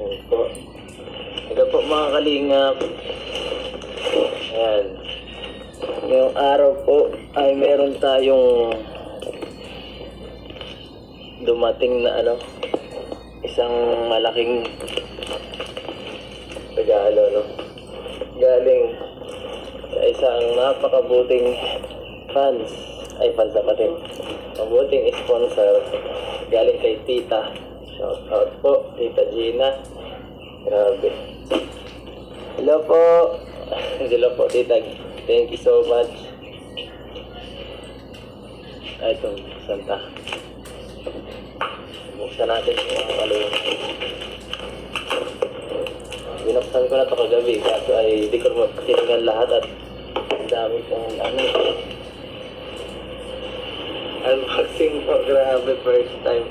Ayan po. Ito po mga kalingap. Ayan. Ngayong araw po ay meron tayong dumating na ano, isang malaking regalo, no? Galing sa isang napakabuting fans, ay fans na pati, mabuting sponsor, galing kay Tita. Shout out po, Tita Gina. Grabe. Hello po. Hello po, Tita. Thank you so much. Ay, ito, Santa. Buksan natin yung mga kalungan. Binuksan ko na ito kagabi, kaso ay hindi ko tinignan lahat at ang dami kong ano. Unboxing po, grabe, first time.